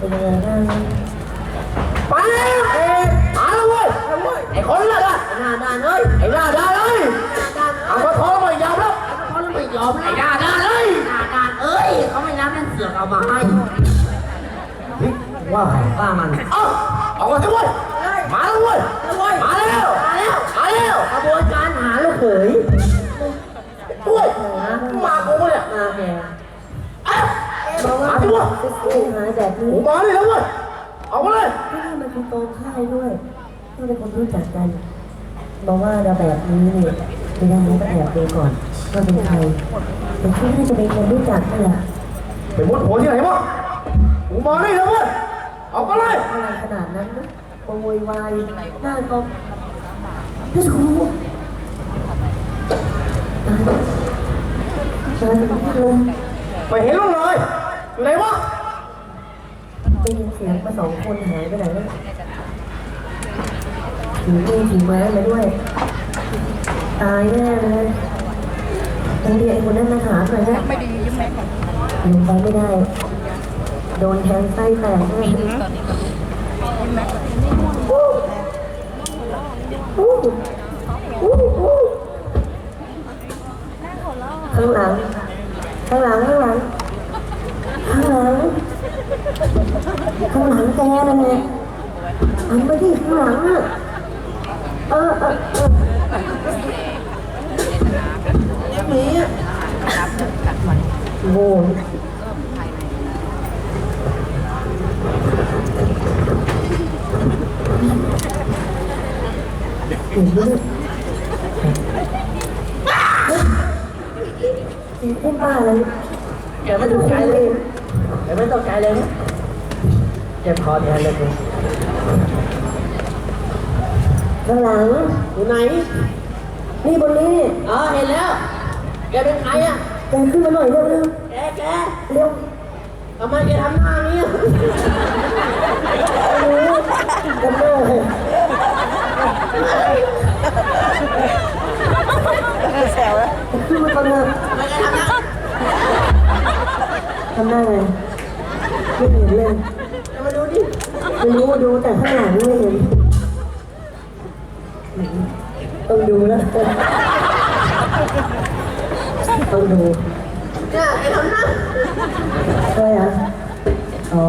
เป็นยังไงบ้างไปเอ๊ะมาแล้วเว้ยไอ้คนละนะหน้าด้านเอ้ยไอ้หน้าด้านเอ้ยเอามาท้องไม่ยอมแล้วเขาไม่ยอมไอ้หน้าด้านเลยหน้าด้านเอ้ยเขาไม่รับนั่นเสือกเอามาให้ว่าไงว่ามัน เอ้าออกมาสิเว้ยมาแล้วเว้ย ว่ามาสิเว้ยหาแบบนี้กูมาเลยแล้วเว้ยเอามาเลยที่นี่มันคือกองค่ายด้วยต้องเป็นคนรู้จักกันบอกว่าเราแบบนี้นี่ไม่ได้แล้วก็แอบดูก่อนว่าเป็นใครแต่ที่น่าจะเป็นคนรู้จักนั่นแหละเป็นมดหัวที่ไหนวะกูมาเลยแล้วเว้ยเอามาเลยอะไรขนาดนั้นนะโวยวายหน้าก็พี่ชูตายตายมากเลยไม่เห็นลูกเลย อยู่ไหนวะได้ยินเสียงมาสองคนหายไปไหนแล้วถือมีดถือไม้มาด้วย ตายแน่เลยต้องเรียกไอ้คนนั้นมาหาหน่อยนะไม่ดียิ้มแม่ก่อนลงไปไม่ได้ โดนแทงไส้แตกเลยข้างหลัง ข้างหลัง ข้างหลัง ข้างหลัง ข้างหลังแกนั่นไงอันไปที่ข้างหลังอะ เออเออเออหนีอะ โง่เห็นไหมเล่นบ้าอะไรแกไม่ตกใจเลยแกไม่ตกใจเลยเจ็บคอแทนเลยกูข้างหลังอยู่ไหน นี่บนนี้นี่อ๋อ เห็นแล้วแกเป็นใครอะ แกขึ้นมาหน่อยเร็วเร็วแกแกเร็วทำไมแกทำหน้านี้อะโอ้ยกันเร็วเลยขึ้นมาก่อนเถอะทำไมแกทำหน้าทำหน้าไงไม่เห็นเลยแกมาดูดิไม่รู้ดูแต่ข้างหลังไม่เห็นต้องดูแล้ว ต้องดูเนี่ยแกทำหน้าใช่เหรออ๋อ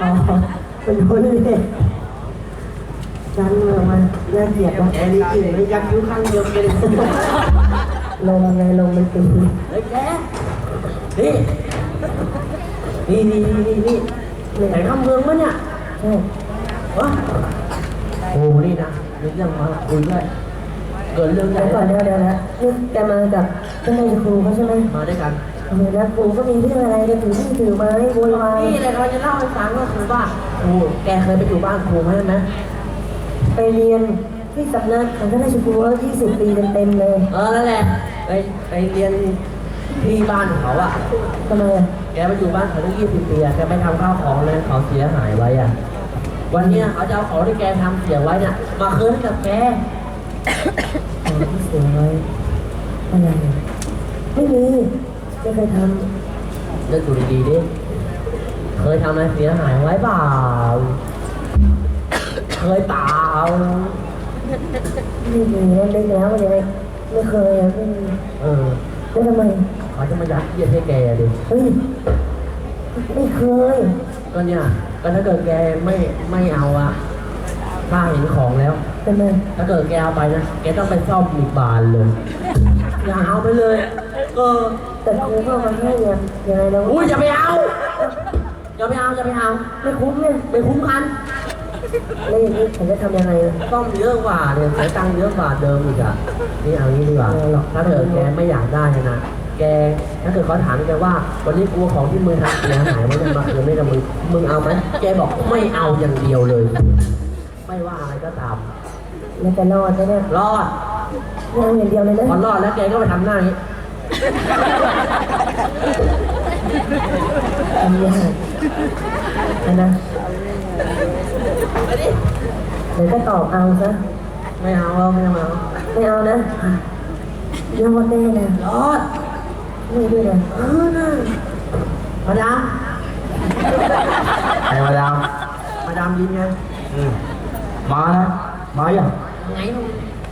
อ๋อเป็นคนนี่ดันมามาน่าเกลียดว่ะแกนี่จริงไม่ยักคิ้วข้างเดียวแกเลยลงไงลงมันตีเฮ้ยแกนี่นี่นี่นี่นี่ไหนข้ามเมืองมั้ยเนี่ยใช่วะ โอ้นี่นะมีเรื่องมาคุยด้วยเกิดเรื่องใหญ่เดี๋ยวก่อนเดี๋ยวเดี๋ยวนะนี่แกมากับเจ้านายครูเขาใช่ไหมมาด้วยกันเออแล้วครูก็มีเรื่องอะไรกันถือที่ถือไม้โวยวายนี่เลยเราจะเล่าให้ฟังก็คือว่าครูแกเคยไปอยู่บ้านครูไหมไหมไปเรียนที่สำนักของท่านราชครูว่า20ปีเต็มๆเลย เออนั่นแหละไปไปเรียนที่บ้านของเขาอะทำไมอะแกไปอยู่บ้านเขาตั้งยี่สิบปีอะแกไปทำข้าวของเลยเขาเสียหายไว้อะ วันเนี้ยเขาจะเอาของที่แกทำเสียไว้เนี่ยมาคืนให้กับแกของที่เสียไว้อะไรอะไม่มีไม่เคยทเลือกดูดีๆดิ เคยทำอะไรเสียหายไว้เปล่า เคยเปล่าำไม่มีแล้วเล็กแล้วมันยังไงไม่เคยอะไม่มีเออ แล้วทำไมเขาจะมายัดเยียดให้แกดิเฮ้ย ไม่เคย ก็เนี่ยก็ถ้าเกิดแกไม่ไม่เอาอะถ้าเห็นของแล้ว ทำไมถ้าเกิดแกเอาไปนะ แกต้องไปซ่อมอีกบานเลย อย่าเอาไปเลย เออ แต่ครูก็เอามาให้ยังยังไงแล้วอุ้ยอย่าไปเอา อย่าไปเอาอย่าไปเอา ไม่คุ้มเนี่ยไม่คุ้มกัน แล้วอย่างนี้ฉันจะทำยังไงอะซ่อมเยอะกว่าเนี่ยเสียตังค์เยอะกว่าเดิมอีกอะนี่เอางี้ดีกว่า เออหรอก ถ้าเกิดแกไม่อยากได้นะ แกถ้าเกิดเขาถามแกว่า วันนี้กลัวของที่มือทำเสียหายมันจะมาคืนไม่กับมึงมึงเอาไหมแกบอกไม่เอาอย่างเดียวเลย ไม่ว่าอะไรก็ตามแล้วจะรอดไหมเนี่ยรอดไม่เอาอย่างเดียวเลยนะพอรอดแล้วแกก็ไปทำหน้าอย่างนี้ทำยังไงอันนะไปดิเดี๋ยวก็ตอบเอาซะไม่เอาเอาไม่เอาไม่เอานะรอดแน่นะรอด ช่วยด้วยนะเออนั่นมาดามไอ้มาดามมาดามยิ้มไงอืมมานะมาอย่างไงหนู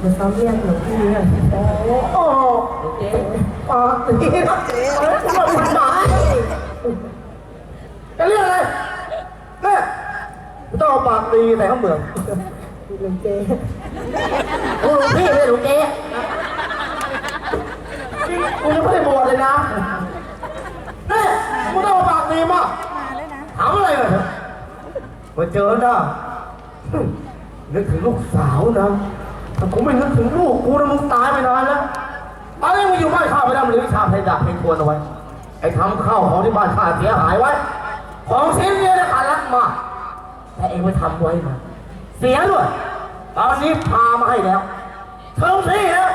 มาซ้อมเรียกหลวงพี่เลยโอ้โอเคปากดีนะเจ๊ทำไมหมาจะเรียกอะไรแม่ต้องเอาปากดีแต่ข้าเหมืองหลวงเจ๊โอ้หลวงพี่เลยหลวงเจ๊ นี่กูยังไม่ได้บวชเลยนะแม่มึงต้องเอาปากดีมากถามอะไรเลยมาเจอน้าหึนึกถึงลูกสาวนะถ้ากูไม่นึกถึงลูกกูนะมึงตายไปนานแล้วอนนี้มึงอยู่บ้านข้าไปไดำหรือวิชาไทยดักให้ทวนเอาไว้ ไอ้ทำข้าวของที่บ้านข้าเสียหายไว้ ของชิ้นนี้นะขาดรักมากแต่เองไปทำไว้มาเสียด้วยตอนนี้พามาให้แล้วเทิงที่แล้ว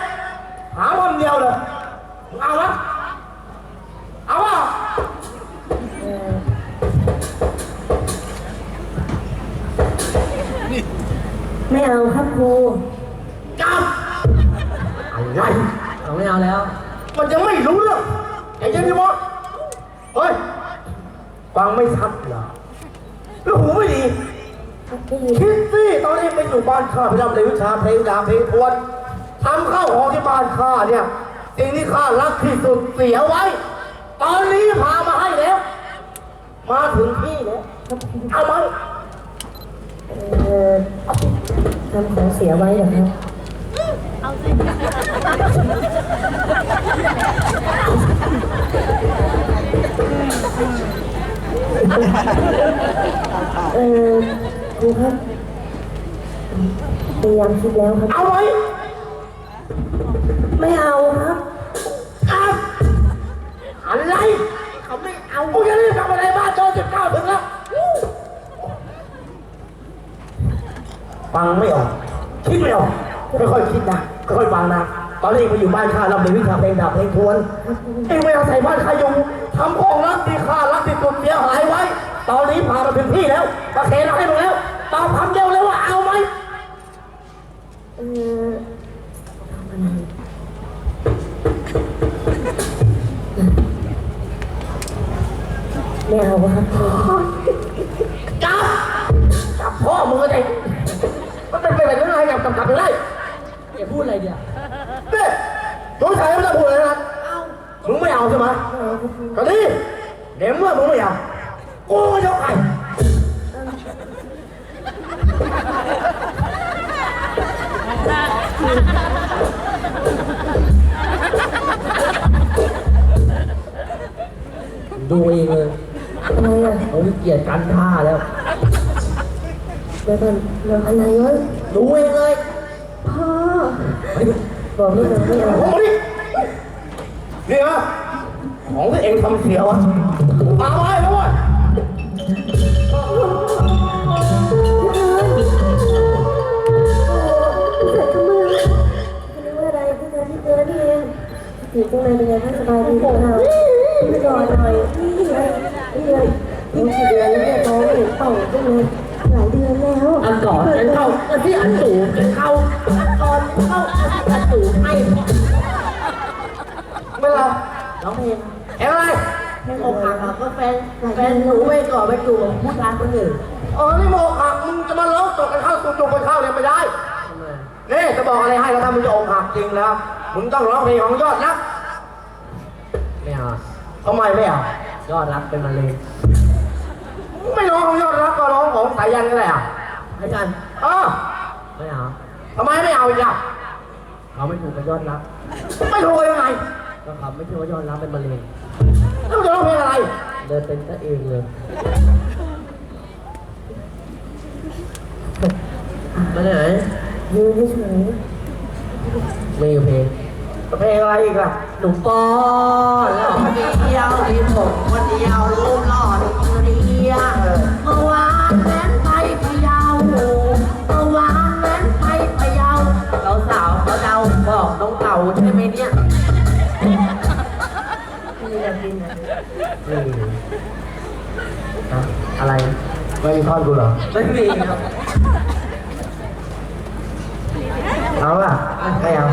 หาวันเดียวเลย มึงเอาวะเอาวะเออไม่เอาครับครูจับอะไรเขาไม่เอาแล้ว มันยังไม่รู้เรื่องไอ้เจนี่บอสเฮ้ยฟังไม่ชัดเหรอแล้วหูไม่ดีได้ยินคิดสิตอนนี้ไปอยู่บ้านข้าพยายามเรียนวิชาเพลงดาเพลงทวนทำข้าวของที่บ้านข้าเนี่ย สิ่งที่ข้ารักที่สุดเสียไว้ ตอนนี้พามาให้แล้ว มาถึงที่แล้วเอาไหมเออทำของเสียไว้เหรอครับเออครูครับพยายามคิดแล้วครับ เอาไหมไม่เอาครับ อนนี้มาอยู่บ้านข้าเราเรียนวิชาเพลงดาบเพลงทวนเองไม่เอาใส่บ้านข้าอยู่ทำของรักที่ข้ารักที่สุดเสียหายไว้ ตอนนี้พามาถึงที่แล้วประเคนให้มึงแล้วตอบคำเดียวเลยว่าเอาไหมเออทำอะไรไม่เอาครับครูจับจับพ่อมึงก็ได้มันเป็นไปแบบนั้นไงจับจับจับไปได้อย่าพูดอะไรเดี๋ยวเนี่ย สงสัยไม่ต้องพูดเลยนะมึงไม่เอาใช่ไหมก็ดีเดี๋ยวเมื่อมึงไม่เอากูก็ยกให้ดูเองเลยทำไมอะเขาเกลียดกันท่าแล้วเดี๋ยวก่อนเรื่องอะไรวะดูเองเลยพ่อบอกไม่เอาไม่เอา นี่นี่ฮะของที่เองทำเสียวะเอาไว้แล้ววะเสร็จก็มือคุณนึกว่าเธอที่เจอนี่ตรงไหนเป็นไงบ้างสบายดีหรือเปล่าไม่ก่อหน่อยนี่ไงนี่เลยนี่กี่เดือนแล้วเนี่ยท้องเห็นเป่าจังเลยหลายเดือนแล้วอันก่อนอันเข้าอันที่อันสูงอันเข้าอันก่อนเข้าอันสูงให้ รับร้องเพลงเอ็งอะไรเพลงอกหักอะก็แฟนแฟนหนูไปก่อนไปจูบกับผู้ชายคนอื่นเออนี่โมหักมึงจะมาร้องตกกันเข้าสู่จุกกันเข้าเนี่ยไม่ได้ทำไมนี่จะบอกอะไรให้แล้วถ้ามึงจะอกหักจริงแล้วมึงต้องร้องเพลงของยอดรักไม่เอาทำไมไม่เอายอดรักเป็นมะเร็งไม่ร้องของยอดรักก็ร้องของสายันก็ได้อะให้กันเออไม่เอาทำไมไม่เอาอีกอะเขาไม่ถูกกับยอดรักไม่ถูกยังไง ก็เขาไม่เชื่อว่ายอดรักเป็นมะเร็งแล้วมึงจะร้องเพลงอะไร เดินเป็นซะเองเลยมาไหนยืนเฉยไม่อยู่เพลงเพลงอะไรอีกล่ะหนุ่มปอนแล้วคนเดียวดีผมคนเดียวรูปหล่อ ไม่มีท่อนกูเหรอ ไม่มีครับเอาล่ะไม่เอา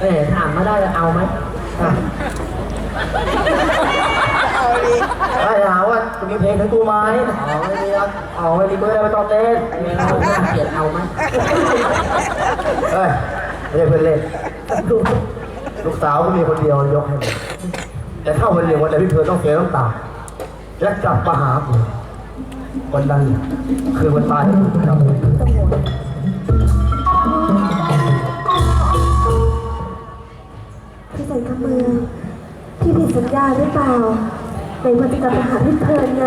เอ้ยถามมาได้จะเอาไหมอะไอ้ถามว่าจะมีเพลงของกูไหมอ๋อไม่มีครับอ๋อไม่มีกูไม่ได้ไปต่อเต้นเอาหน้าเกลียดเอาไหมเฮ้ยไม่ใช่เพื่อนเล่นลูกลูกสาวก็มีคนเดียวยกให้หมดแต่ถ้าวันหนึ่งวันใดที่เธอต้องเสียน้ำตา และกลับมาหาผมวันนั้นคือวันตายของผมครับพี่ใส่กำมือพี่ผิดสัญญาหรือเปล่าไหนว่าจะกลับมาหาพี่เพลินไง